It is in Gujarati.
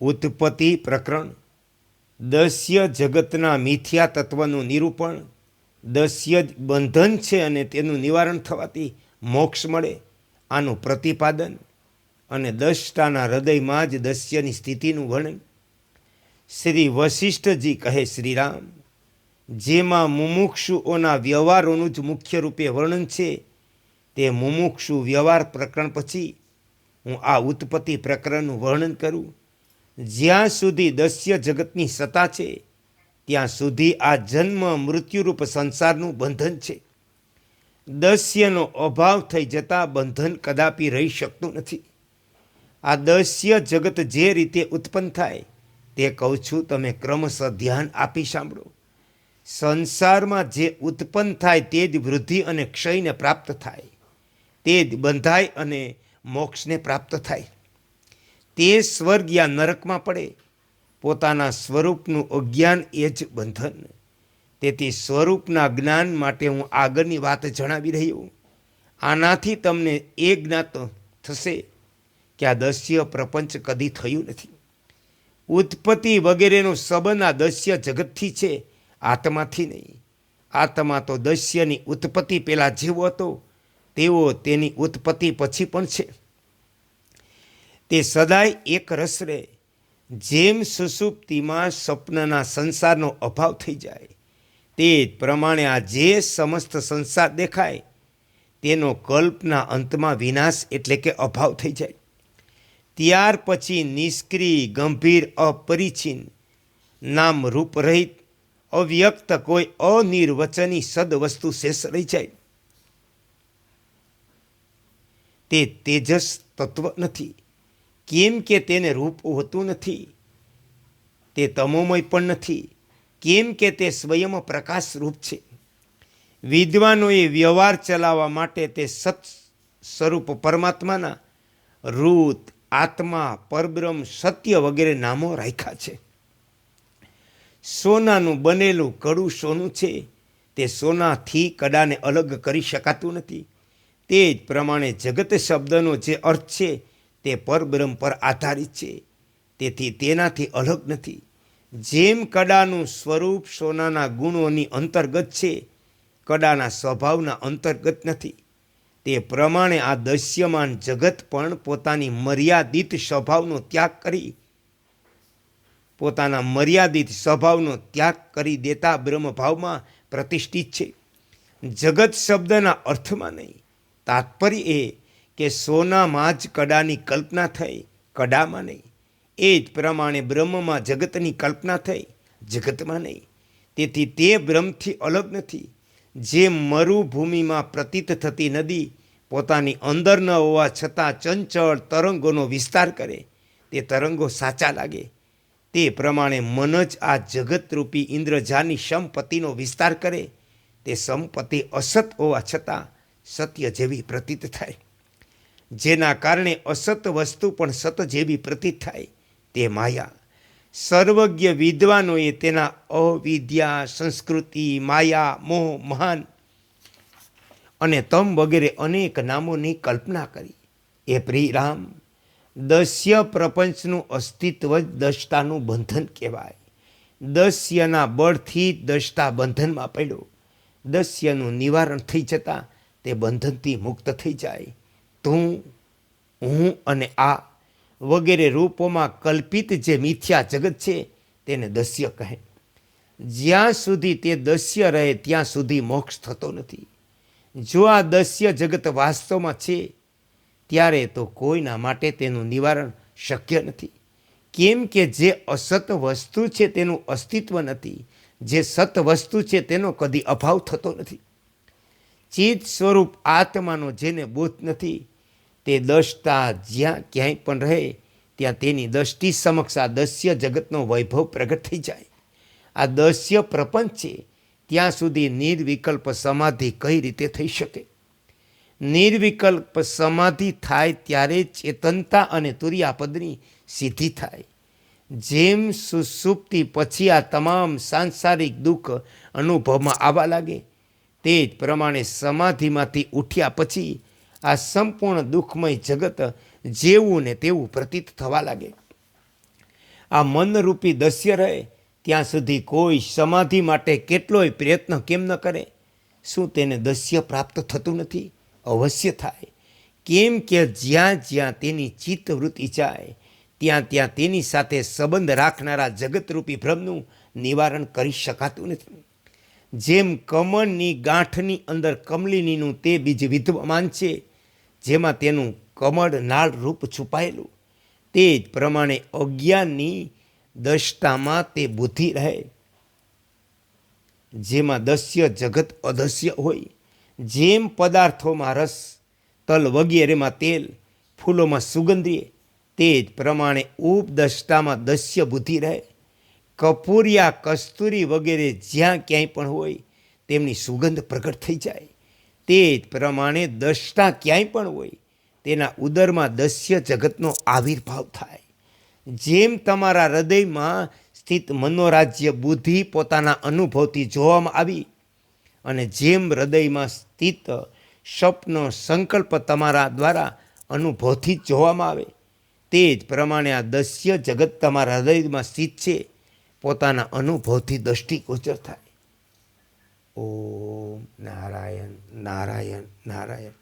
ઉત્પત્તિ પ્રકરણ, દસ્ય જગતના મિથ્યા તત્વનું નિરૂપણ, દસ્ય બંધન છે અને તેનું નિવારણ થવાથી મોક્ષ મળે, આનું પ્રતિપાદન અને દષ્ટાના હૃદયમાં જ દસ્યની સ્થિતિનું વર્ણન. શ્રી વશિષ્ઠજી કહે, શ્રીરામ, જેમાં મુમુક્ષુઓના વ્યવહારોનું જ મુખ્ય રૂપે વર્ણન છે, તે મુમુક્ષુ વ્યવહાર પ્રકરણ પછી હું આ ઉત્પત્તિ પ્રકરણનું વર્ણન કરું. જ્યાં સુધી દસ્ય જગતની સત્તા છે, ત્યાં સુધી આ જન્મ મૃત્યુરૂપ સંસારનું બંધન છે. દસ્યનો અભાવ થઈ જતાં બંધન કદાપી રહી શકતું નથી. આ દસ્ય જગત જે રીતે ઉત્પન્ન થાય, તે કહું છું તમે ક્રમશઃ ધ્યાન આપી સાંભળો. સંસારમાં જે ઉત્પન્ન થાય તે જ વૃદ્ધિ અને ક્ષયને પ્રાપ્ત થાય. તે જ બંધાય અને મોક્ષને પ્રાપ્ત થાય. તે સ્વર્ગ યા નરકમાં પડે. પોતાના સ્વરૂપનું અજ્ઞાન એ જ બંધન. તેથી સ્વરૂપના જ્ઞાન માટે હું આગળની વાત જણાવી રહ્યો આનાથી તમને એ જ્ઞાત થશે કે આ દસ્ય પ્રપંચ કદી થયું નથી. ઉત્પત્તિ વગેરેનો સંબંધ આ દસ્ય જગતથી છે, આત્માથી નહીં. આત્મા તો દસ્યની ઉત્પત્તિ પહેલાં જેવો હતો, તેવો તેની ઉત્પત્તિ પછી પણ છે. તે સદાય એક રસ રહે જેમ સુસુપ્તિમાં સ્વપ્નના સંસારનો અભાવ થઈ જાય, તે પ્રમાણે આ જે સમસ્ત સંસાર દેખાય, તેનો કલ્પના અંતમાં વિનાશ એટલે કે અભાવ થઈ જાય. ત્યાર પછી નિષ્ક્રિય, ગંભીર, અપરિચિન, નામ રૂપ રહિત અવ્યક્ત કોઈ અનિર્વચની સદવસ્તુ શેષ રહી જાય. તે તેજસ તત્વ નથી. કેમ કે તેને રૂપ હોતું નથી? તે તમોમય પણ નથી. કેમ કે તે સ્વયં પ્રકાશ રૂપ છે? વિદ્વાનોએ વ્યવહાર ચલાવવા માટે તે સત સ્વરૂપ પરમાત્માના રૂત, આત્મા, પરબ્રહ્મ, સત્ય વગેરે નામો રાખ્યા છે. સોનાનું બનેલું કડું સોનું છે. તે સોનાથી કડાને અલગ કરી શકાતું નથી. તે જ પ્રમાણે જગત શબ્દનો જે અર્થ છે તે પરબ્રહ્મ પર આધારિત છે. તેથી તેનાથી અલગ નથી. જેમ કડાનું સ્વરૂપ સોનાના ગુણોની અંતર્ગત છે, કડાના સ્વભાવના અંતર્ગત નથી. તે પ્રમાણે આ દશ્યમાન જગત પણ પોતાની મર્યાદિત સ્વભાવનો ત્યાગ કરી, પોતાના મર્યાદિત સ્વભાવનો ત્યાગ કરી દેતા બ્રહ્મભાવમાં પ્રતિષ્ઠિત છે. જગત શબ્દના અર્થમાં નહીં. તાત્પર્ય એ કે સોનામાં જ કડાની કલ્પના થઈ, કડામાં નહીં. એ જ પ્રમાણે બ્રહ્મમાં જગતની કલ્પના થઈ, જગતમાં નહીં. તેથી તે બ્રહ્મથી અલગ નથી. જે મરુભૂમિમાં પ્રતીત થતી નદી પોતાની અંદર ન હોવા છતાં ચંચળ તરંગોનો વિસ્તાર કરે, તે તરંગો સાચા લાગે. તે પ્રમાણે મન જ આ જગતરૂપી ઇન્દ્રજાની સંપત્તિનો વિસ્તાર કરે. તે સંપત્તિ અસત હોવા છતાં સત્ય જેવી પ્રતીત થાય. જેના કારણે અસત વસ્તુ પણ સત જેવી પ્રતીત થાય, તે માયા. સર્વજ્ઞ વિદ્વાનોએ તેના અવિદ્યા, સંસ્કૃતિ, માયા, મોહ, મહાન અને તમ વગેરે અનેક નામોની કલ્પના કરી. એ પ્રિયરામ દસ્ય પ્રપંચનું અસ્તિત્વ જ દશતાનું બંધન કહેવાય. દસ્યના બળથી દશતા બંધનમાં પડ્યો. દસ્યનું નિવારણ થઈ જતાં તે બંધનથી મુક્ત થઈ જાય. તું હું અને આ વગેરે રૂપોમાં કલ્પિત જે મિથ્યા જગત છે તેને દસ્ય કહે. જ્યાં સુધી તે દસ્ય રહે, ત્યાં સુધી મોક્ષ થતો નથી. જો આ દસ્ય જગત વાસ્તવમાં છે, ત્યારે તો કોઈના માટે તેનું નિવારણ શક્ય નથી. કેમ કે જે અસત વસ્તુ છે તેનું અસ્તિત્વ નથી. જે સત વસ્તુ છે તેનો કદી અભાવ થતો નથી. ચિત્ત સ્વરૂપ આત્માનો જેને બોધ નથી તે દશતા જ્યાં ક્યાંય પણ રહે, ત્યાં તેની દષ્ટિ સમક્ષ આ દસ્ય જગતનો વૈભવ પ્રગટ થઈ જાય. આ દસ્ય પ્રપંચ છે. ત્યાં સુધી નિર્વિકલ્પ સમાધિ કઈ રીતે થઈ શકે? નિર્વિકલ્પ સમાધિ થાય ત્યારે ચેતનતા અને તુર્યાપદની સિદ્ધિ થાય. જેમ સુસુપ્તિ પછી આ તમામ સાંસારિક દુઃખ અનુભવમાં આવવા લાગે, તે જ પ્રમાણે સમાધિમાંથી ઉઠ્યા પછી આ સંપૂર્ણ દુઃખમય જગત જેવું ને તેવું પ્રતીત થવા લાગે. આ મનરૂપી દસ્ય રહે ત્યાં સુધી કોઈ સમાધિ માટે કેટલોય પ્રયત્ન કેમ ન કરે? શું તેને દસ્ય પ્રાપ્ત થતું નથી? અવશ્ય થાય. કેમ કે જ્યાં જ્યાં તેની ચિત્તવૃત્તિ જાય, ત્યાં ત્યાં તેની સાથે સંબંધ રાખનારા જગતરૂપી ભ્રમનું નિવારણ કરી શકાતું નથી. જેમ કમળની ગાંઠની અંદર કમલિનીનું તે બીજ વિદ્યમાન છે જેમાં તેનું કમળ નાળ રૂપ છુપાયેલું. તે જ પ્રમાણે અજ્ઞાનની દશતામાં તે બુદ્ધિ રહે. જેમાં દસ્ય જગત અદસ્ય હોય. જેમ પદાર્થોમાં રસ, તલ વગેરેમાં તેલ, ફૂલોમાં સુગંધીએ તે જ પ્રમાણે ઉપદષ્ટામાં દસ્ય બુદ્ધિ રહે. કપૂરિયા, કસ્તુરી વગેરે જ્યાં ક્યાંય પણ હોય, તેમની સુગંધ પ્રગટ થઈ જાય. તે જ પ્રમાણે દશતા ક્યાંય પણ હોય, તેના ઉદરમાં દસ્ય જગતનો આવિર્ભાવ થાય. જેમ તમારા હૃદયમાં સ્થિત મનોરાજ્ય બુદ્ધિ પોતાના અનુભવથી જોવામાં આવી અને જેમ હૃદયમાં સ્થિત સ્વપ્નો સંકલ્પ તમારા દ્વારા અનુભવથી જ જોવામાં આવે, તે જ પ્રમાણે આ દસ્ય જગત તમારા હૃદયમાં સ્થિત છે, પોતાના અનુભવથી દ્રષ્ટિગોચર થાય. ઓમ નારાયણ નારાયણ નારાયણ